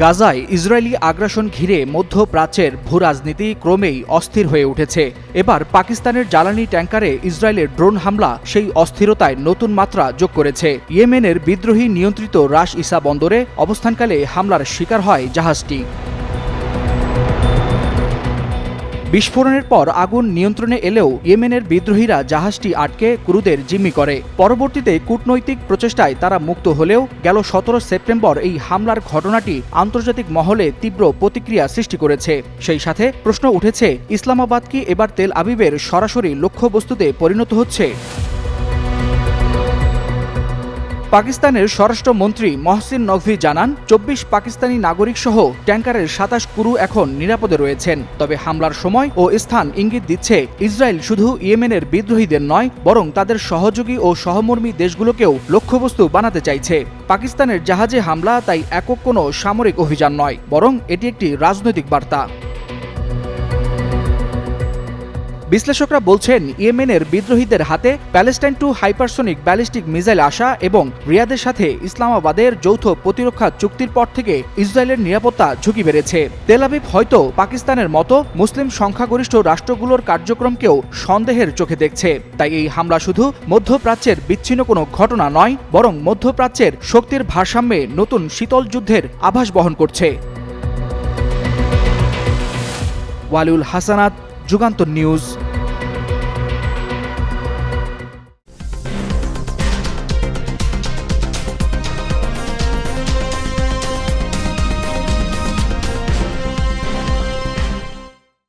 গাজায় ইসরায়েলি আগ্রাসন ঘিরে মধ্যপ্রাচ্যের ভূরাজনীতি ক্রমেই অস্থির হয়ে উঠেছে। এবার পাকিস্তানের জ্বালানি ট্যাঙ্কারে ইসরায়েলের ড্রোন হামলা সেই অস্থিরতায় নতুন মাত্রা যোগ করেছে। ইয়েমেনের বিদ্রোহী নিয়ন্ত্রিত রাশ ইসা বন্দরে অবস্থানকালে হামলার শিকার হয় জাহাজটি। বিস্ফোরণের পর আগুন নিয়ন্ত্রণে এলেও ইয়েমেনের বিদ্রোহীরা জাহাজটি আটকে ক্রুদের জিম্মি করে। পরবর্তীতে কূটনৈতিক প্রচেষ্টায় তারা মুক্ত হলেও গেল সতেরো সেপ্টেম্বর এই হামলার ঘটনাটি আন্তর্জাতিক মহলে তীব্র প্রতিক্রিয়া সৃষ্টি করেছে। সেই সাথে প্রশ্ন উঠেছে, ইসলামাবাদ কি এবার তেল আবিবের সরাসরি লক্ষ্যবস্তুতে পরিণত হচ্ছে? পাকিস্তানের স্বরাষ্ট্রমন্ত্রী মহসিন নকভি জানান, চব্বিশ পাকিস্তানি নাগরিক সহ ট্যাঙ্কারের সাতাশ কুরু এখন নিরাপদে রয়েছেন। তবে হামলার সময় ও স্থান ইঙ্গিত দিচ্ছে, ইসরায়েল শুধু ইয়েমেনের বিদ্রোহীদের নয়, বরং তাদের সহযোগী ও সহমর্মী দেশগুলোকেও লক্ষ্যবস্তু বানাতে চাইছে। পাকিস্তানের জাহাজে হামলা তাই একক কোনো সামরিক অভিযান নয়, বরং এটি একটি রাজনৈতিক বার্তা। বিশ্লেষকরা বলছেন, ইয়েমেনের বিদ্রোহীদের হাতে Palestine two hypersonic ballistic missile আসা এবং রিয়াদের সাথে ইসলামাবাদের যৌথ প্রতিরক্ষা চুক্তির পর থেকে ইসরায়েলের নিরাপত্তা ঝুঁকি বেড়েছে। তেলাবিব হয়তো পাকিস্তানের মতো মুসলিম সংখ্যাগরিষ্ঠ রাষ্ট্রগুলোর কার্যক্রমকেও সন্দেহের চোখে দেখছে। তাই এই হামলা শুধু মধ্যপ্রাচ্যের বিচ্ছিন্ন কোনো ঘটনা নয়, বরং মধ্যপ্রাচ্যের শক্তির ভারসাম্যে নতুন শীতল যুদ্ধের আভাস বহন করছে। ওয়ালিউল হাসানাত, যুগান্তর নিউজ।